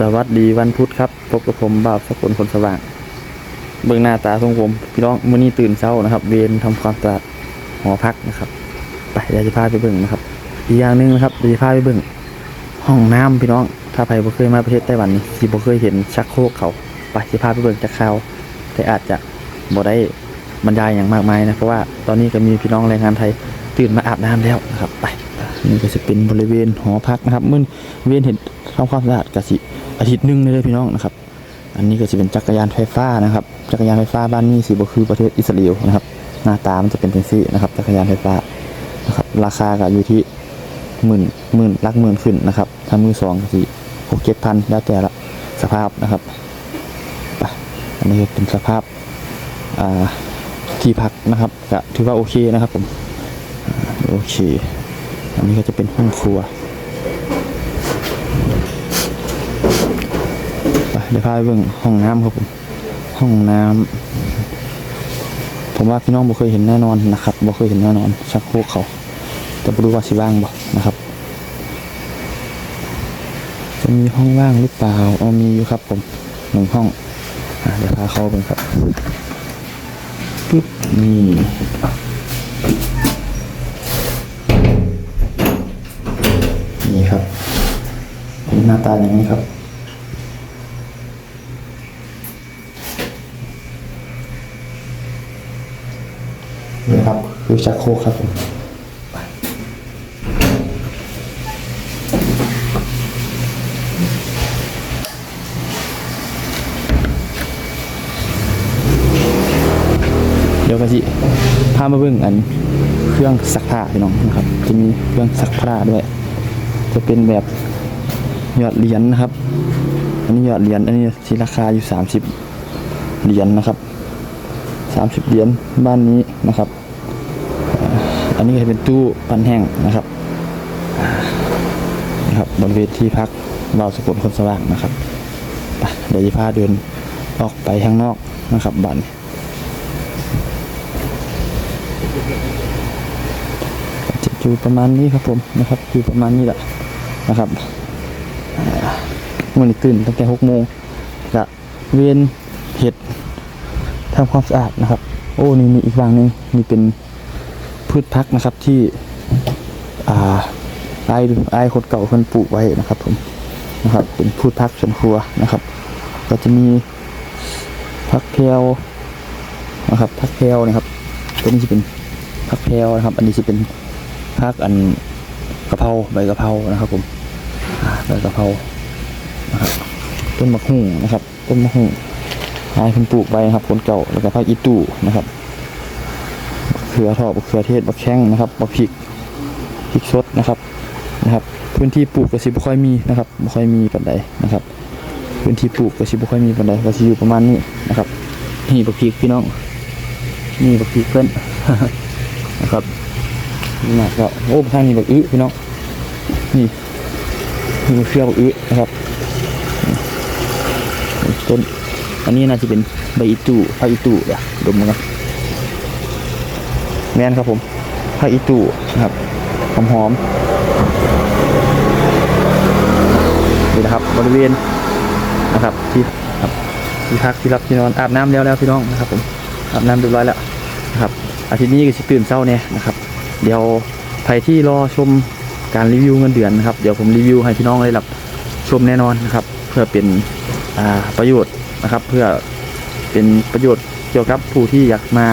สวัสดีวันพุธครับพบกับผมบ่าวสกุลคนสว่าง เบื้องหน้าตาทรงผมพี่น้องมื้อนี้ตื่นเช้านะครับ เวรทำความสะอาดหอพักนะครับไปเดี๋ยวจะพาไปเบิ่งนะครับ อีกอย่างหนึ่งนะครับเดี๋ยวจะพาไปเบิ่งห้องน้ำพี่น้อง ถ้าใครบ่เคยมาประเทศไต้หวันนี่สิบ่เคยเห็นชักโครกเขาไปจะพาไปเบิ่งจากข่าวแต่อาจจะบ่ได้บรรยายอย่างมากมายนะเพราะว่าตอนนี้ก็มีพี่น้องแรงงานไทยตื่นมาอาบน้ำแล้วนะครับ ไป นี่ก็จะเป็นบริเวณหอพักนะครับมื่อเวียนเห็นทำความสะอาดกสิอาทิตย์หนึงเลยพี่น้องนะครับ อันนี้ก็จะเป็นจักรยานไฟฟ้านะครับ จักรยานไฟฟ้าบ้านนี้สิบคือประเทศอิสราเอลนะครับ หน้าตามันจะเป็นจังซี่นะครับ จักรยานไฟฟ้านะครับราคาก็อยู่ที่หมื่นหมื่นลักหมื่นขึ้นนะครับถ้ามือสองก็สิหกเจ็ดพันแล้วแต่ละสภาพนะครับไปอันนี้เป็นสภาพที่พักนะครับก็ถือว่าโอเคนะครับผมโอเค อันนี้ก็จะเป็นห้องครัวไปเดี๋ยวพาไปเบิ่งห้องน้ำครับผม ห้องน้ำ ผมว่าพี่น้องบ่เคยเห็นแน่นอนนะครับบ่เคยเห็นแน่นอน ชักโครกเขา แต่บ่รู้ว่าสิว่างบ่นะครับ จะมีห้องว่างหรือเปล่าเอ๋อมีอยู่ครับผมหนึ่งห้องอเดี๋ยวพาเข้าไปครับปึ๊บนี่ นี่ครับเป็นหน้าตาอย่างนี้ครับ นี่ครับคือชักโครกครับผมเดี๋ยวก็สิพามาเบิ่งอันเครื่องซักผ้าพี่น้องนะครับ จะมีเครื่องซักผ้าด้วย จะเป็นแบบหยอดเหรียญนะครับ อันนี้หยอดเหรียญอันนี้ที่ราคาอยู่สามสิบเหรียญนะครับสามสิบเหรียญบ้านนี้นะครับ อันนี้จะเป็นตู้ปันแห้งนะครับอ่านะครับบริเวณที่พักเราสกุลคนสว่างนะครับเดี๋ยวจะพาเดินออกไปข้างนอกนะครับบ้านจะอยู่ประมาณนี้ครับผมนะครับอยู่ประมาณนี้แหละ นะครับมันตื่นตั้งแต่หกโมงกะเวียนเห็ดทำความสะอาดนะครับ โอ้นี่มีอีกวางหนึงนี่เป็นพืชพักนะครับที่อ่าไอ้ไอ้คนเก่าคนปลูกไว้นะครับผมนะครับ เป็นพืชพักสวนครัวนะครับ ก็จะมีพักแพรวนะครับพักแพรวนะครับตัวนี้จะเป็นพักแพรวนะครับ อันนี้จะเป็นพักอัน กะเพราใบกะเพรานะครับผมใบกะเพรานะครับต้นมะฮุ่งนะครับ ต้นมะฮุ่งหายคนปลูกไว้นะครับคนเก่าแล้วก็ภาคอีตู่นะครับเขือทอดบักเขือเทศบักแข้งนะครับบักพริกพริกสดนะครับนะครับ พื้นที่ปลูกก็สิบค่อยมีนะครับบ่ค่อยมีปานใดนะครับ พื้นที่ปลูกก็สิบค่อยมีปานใดก็สิอยู่ประมาณนี้นะครับนี่บักพริกพี่น้องนี่บักพริกเพิ่อนนะครับ นี่นะก็โอ้ทางนี้บักอื้อพี่น้องนี่นี่บักเขือกอื้อนะครับต้นอันนี้น่าจะเป็นใบอิตูผ้าอิตูเดี๋ยวดมมันกันแม่นครับผมผ้าอิตูนะครับหอมหอมนี่นะครับบริเวณนะครับที่ครับที่พักที่รับที่นอนอาบน้ำแล้วแล้วพี่น้องนะครับผมอาบน้ำเรียบร้อยแล้วนะครับอาทิตย์นี้ก็สิตื่นเช้าเนี่ยนะครับ เดี๋ยวใครที่รอชมการรีวิวเงินเดือนนะครับเดี๋ยวผมรีวิวให้พี่น้องได้รับชมแน่นอนนะครับ เพื่อเป็นประโยชน์นะครับ เพื่อเป็นประโยชน์เกี่ยวกับผู้ที่อยากมา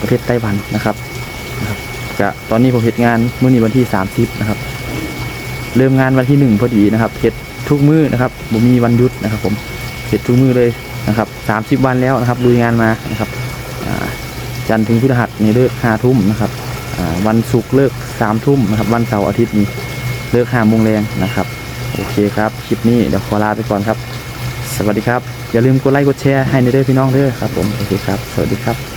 ประเทศไต้หวันนะครับนะครับก็ตอนนี้ผมเฮ็ดงานมื้อนี้วันที่ 30 นะครับ เริ่มงานวันที่หนึ่งพอดีนะครับเฮ็ดทุกมื้อนะครับผมมีวันหยุดนะครับ ผมเฮ็ดทุกมื้อเลยนะครับ30 วันแล้วนะครับลุยงานมานะครับจันทร์ถึงพฤหัสในเลิก5ทุ่มนะครับ วันศุกร์เลิก3ทุ่มนะครับ วันเสาร์อาทิตย์นี้เลิก5โมงแรงนะครับ โอเคครับ คลิปนี้เดี๋ยวขอลาไปก่อนครับ สวัสดีครับ อย่าลืมกดไลค์กดแชร์ให้ในเด้อพี่น้องเด้อครับผม โอเคครับ สวัสดีครับ